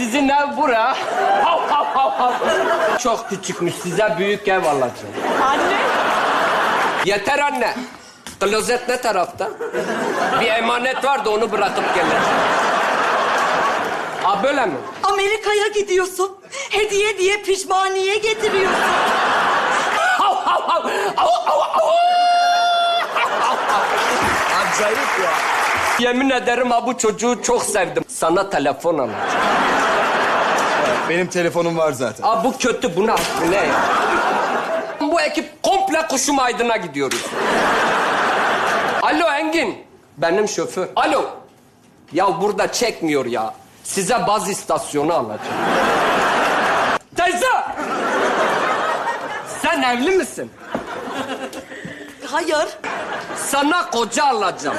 Sizin ev bura. Hav, hav, hav, hav. Çok küçükmüş. Size büyük ev alacağım. Anne. Yeter anne. Klozet ne tarafta? Bir emanet var da onu bırakıp geleceğim. Ha böyle mi? Amerika'ya gidiyorsun. Hediye diye pişmaniye getiriyorsun. Hav. Acayip ya. Yemin ederim ha bu çocuğu çok sevdim. Sana telefon alacağım. Benim telefonum var zaten. Aa bu kötü. Bu ne ya? Bu ekip komple kuşum aydına gidiyoruz. Alo Engin. Benim şoför. Alo. Ya burada çekmiyor ya. Size baz istasyonu alacağım. Teyze. Sen evli misin? Hayır. Sana koca alacağım.